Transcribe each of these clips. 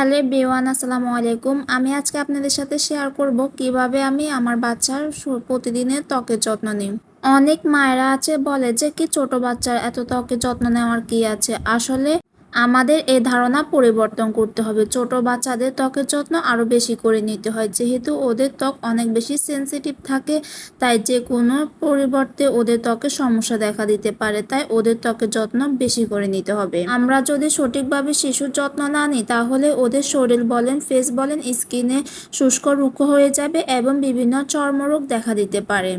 Hello বেওয়ান আসসালামু আলাইকুম। আমি আজকে আপনাদের সাথে শেয়ার করব কীভাবে আমি আমার বাচ্চার প্রতিদিনের ত্বকের যত্ন নিই। অনেক মায়েরা আছে বলে যে, কি ছোট বাচ্চার এত ত্বকের যত্ন নেওয়ার কি আছে? আসলে আমাদের এই ধারণা পরিবর্তন করতে হবে। ছোট বাচ্চাদের ত্বকের যত্ন আরও বেশি করে নিতে হয়। যেহেতু ওদের ত্বক অনেক বেশি সেনসিটিভ থাকে, তাই যে কোনো পরিবর্তে ওদের ত্বকে সমস্যা দেখা দিতে পারে। তাই ওদের ত্বকের যত্ন বেশি করে নিতে হবে। আমরা যদি সঠিকভাবে শিশুর যত্ন না নিই, তাহলে ওদের শরীর বলেন ফেস বলেন স্কিনে শুষ্ক রুক্ষ হয়ে যাবে এবং বিভিন্ন চর্মরোগ দেখা দিতে পারে।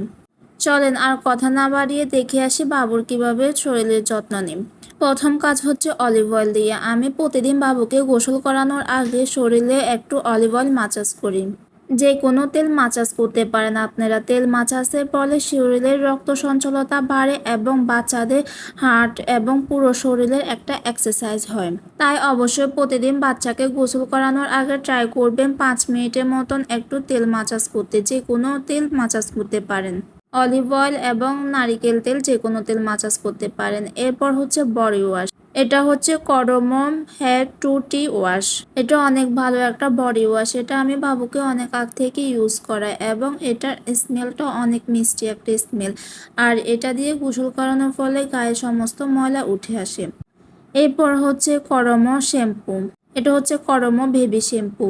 চলেন আর কথা না বাড়িয়ে দেখে আসি বাবুর কীভাবে শরীরের যত্ন নিই। প্রথম কাজ হচ্ছে অলিভ অয়েল দিয়ে। আমি প্রতিদিন বাবুকে গোসল করানোর আগে শরীরে একটু অলিভ অয়েল মাসাজ করি। যে কোনো তেল মাসাজ করতে পারেন আপনারা। তেল মাসাজের ফলে শরীরের রক্ত সঞ্চলতা বাড়ে এবং বাচ্চাদের হার্ট এবং পুরো শরীরের একটা এক্সারসাইজ হয়। তাই অবশ্যই প্রতিদিন বাচ্চাকে গোসল করানোর আগে ট্রাই করবেন পাঁচ মিনিটের মতন একটু তেল মাসাজ করতে। যে কোনো তেল মাসাজ করতে পারেন। অলিভ অয়েল এবং নারিকেল তেল যে কোনো তেল মাসাজ করতে পারেন। এরপর হচ্ছে বডি ওয়াশ। এটা হচ্ছে করমম হেয়ার টু টি ওয়াশ। এটা অনেক ভালো একটা বডি ওয়াশ। এটা আমি বাবুকে অনেক আগ থেকে ইউজ করাই এবং এটার স্মেলটা অনেক মিষ্টি একটা স্মেল। আর এটা দিয়ে গোসল করানোর ফলে গায়ে সমস্ত ময়লা উঠে আসে। এরপর হচ্ছে করম শ্যাম্পু। এটা হচ্ছে করম বেবি শ্যাম্পু।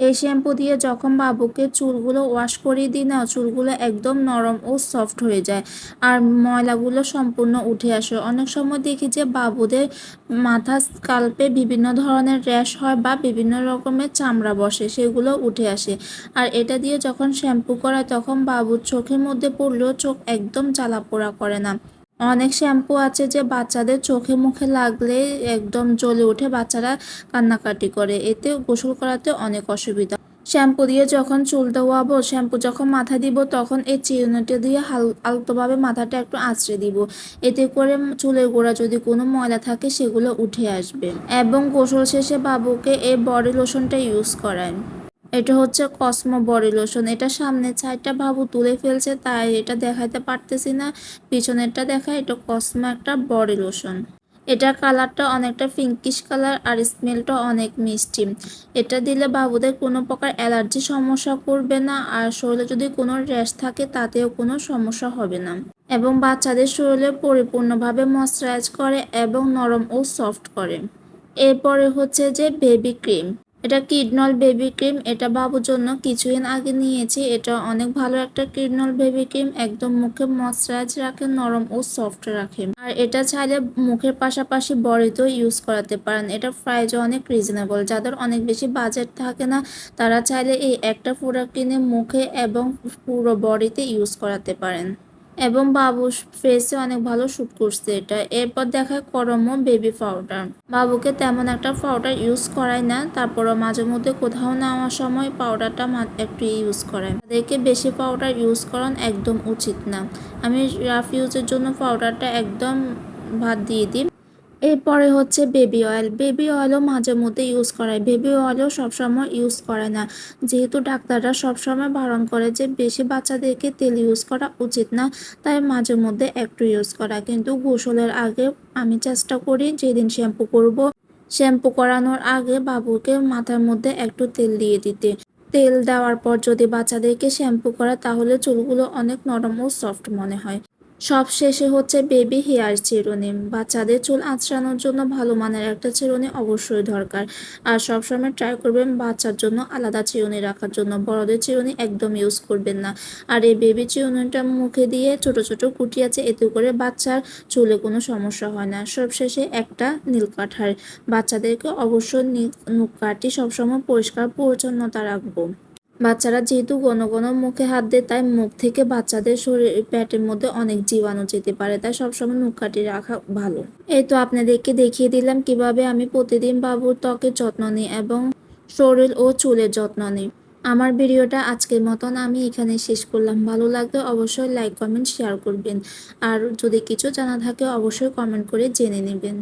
এই শ্যাম্পু দিয়ে যখন বাবুকে চুলগুলো ওয়াশ করিয়ে দিই না, চুলগুলো একদম নরম ও সফট হয়ে যায় আর ময়লাগুলো সম্পূর্ণ উঠে আসে। অনেক সময় দেখি যে বাবুদের মাথা স্কাল্পে বিভিন্ন ধরনের র্যাশ হয় বা বিভিন্ন রকমের চামড়া বসে, সেগুলো উঠে আসে। আর এটা দিয়ে যখন শ্যাম্পু করায় তখন বাবুর চোখের মধ্যে পড়লেও চোখ একদম জ্বালা পোড়া করে না। অনেক শ্যাম্পু আছে যে বাচ্চাদের চোখে মুখে লাগলে একদম জ্বলে উঠে বাচ্চারা কান্নাকাটি করে। এতে গোসল করাতে অনেক অসুবিধা। শ্যাম্পু দিয়ে যখন চুল দেওয়াবো শ্যাম্পু যখন মাথা দিব, তখন এই চিরুনিটা দিয়ে হাল, আলতোভাবে মাথাটা একটু আঁচড়ে দিব। এতে করে চুলের গোড়া যদি কোনো ময়লা থাকে, সেগুলো উঠে আসবে। এবং গোসল শেষে বাবুকে এই বডি লোশনটা ইউজ করায় এটা হচ্ছে কসমো বডি লোশন। এটা সামনের সাইডটা বাবু তুলে ফেলছে, তাই এটা দেখাইতে পারতেছি না। পিছনেরটা দেখা, এটা কসমো একটা বডি লোশন। এটার কালারটা অনেকটা পিঙ্কিশ কালার আর স্মেলটা অনেক মিষ্টি। এটা দিলে বাবুদের কোনো প্রকার অ্যালার্জি সমস্যা করবে না, আর শরীরে যদি কোনো র্যাশ থাকে, তাতেও কোনো সমস্যা হবে না। এবং বাচ্চাদের শরীরে পরিপূর্ণভাবে ময়শ্চারাইজ করে এবং নরম ও সফট করে। এরপরে হচ্ছে যে বেবি ক্রিম এটা কিডনল বেবি ক্রিম, এটা বাবুর জন্য কিছুদিন আগে নিয়েছি। এটা অনেক ভালো একটা কিডনল বেবি ক্রিম, একদম মুখে ময়শ্চারাইজ রাখে, নরম ও সফট রাখে। আর এটা চাইলে মুখের পাশাপাশি বডিতেও ইউজ করাতে পারেন। এটা প্রাইজও অনেক রিজনেবল যাদের অনেক বেশি বাজেট থাকে না, তারা চাইলে এই একটা প্রোডাক্ট কিনে মুখে এবং পুরো বডিতে ইউজ করাতে পারেন। এবং বাবু ফেসে অনেক ভালো শ্যুট করছে এটা। এরপর দেখায় করমো বেবি পাউডার বাবুকে তেমন একটা পাউডার ইউজ করায় না, তারপরও মাঝে মধ্যে কোথাও নেওয়ার সময় পাউডারটা একটু ইউজ করে তাদেরকে বেশি পাউডার ইউজ করান একদম উচিত না। আমি রাফ ইউজের জন্য পাউডারটা একদম ভাত দিয়ে দিই। এরপরে হচ্ছে বেবি অয়েল। বেবি অয়েলও মাঝে মধ্যে ইউজ করায়। বেবি অয়েলও সবসময় ইউজ করে না। যেহেতু ডাক্তাররা সবসময় বারণ করে যে বেশি বাচ্চাদেরকে তেল ইউজ করা উচিত না, তাই মাঝে মধ্যে একটু ইউজ করা। কিন্তু গোসলের আগে আমি চেষ্টা করি যেদিন শ্যাম্পু করব। শ্যাম্পু করানোর আগে বাবুকে মাথার মধ্যে একটু তেল দিয়ে দিতে। তেল দেওয়ার পর যদি বাচ্চাদেরকে শ্যাম্পু করা তাহলে চুলগুলো অনেক নরম ও সফট মনে হয়। সব শেষে হচ্ছে বেবি হেয়ার চিরুনি। বাচ্চাদের চুল আঁচড়ানোর জন্য ভালো মানের একটা চিরুনি অবশ্যই দরকার। আর সবসময় ট্রাই করবেন বাচ্চার জন্য আলাদা চিরুনি রাখার জন্য। বড়দের চিরুনি একদম ইউজ করবেন না। আর এই বেবি চিরুনিটা মুখে দিয়ে ছোট ছোট কুটি আছে, এতে করে বাচ্চার চুলে কোনো সমস্যা হয় না। সব শেষে একটা নীলকাঠার বাচ্চাদেরকে অবশ্যই নীল কাটি সবসময় পরিষ্কার পরিচ্ছন্নতা রাখব। বাচ্চারা যেহেতু ঘন ঘন মুখে হাত দেয়, তাই মুখ থেকে বাচ্চাদের শরীর, পেটের মধ্যে অনেক জীবাণু যেতে পারে, তাই সবসময় মুখ কাটিয়ে রাখা ভালো। এই তো আপনাদেরকে দেখিয়ে দিলাম কীভাবে আমি প্রতিদিন বাবুর ত্বকের যত্ন নিই এবং শরীর ও চুলের যত্ন নিই। আমার ভিডিওটা আজকের মতন আমি এখানে শেষ করলাম। ভালো লাগলে অবশ্যই লাইক, কমেন্ট, শেয়ার করবেন। আর যদি কিছু জানা থাকে, অবশ্যই কমেন্ট করে জেনে নেবেন।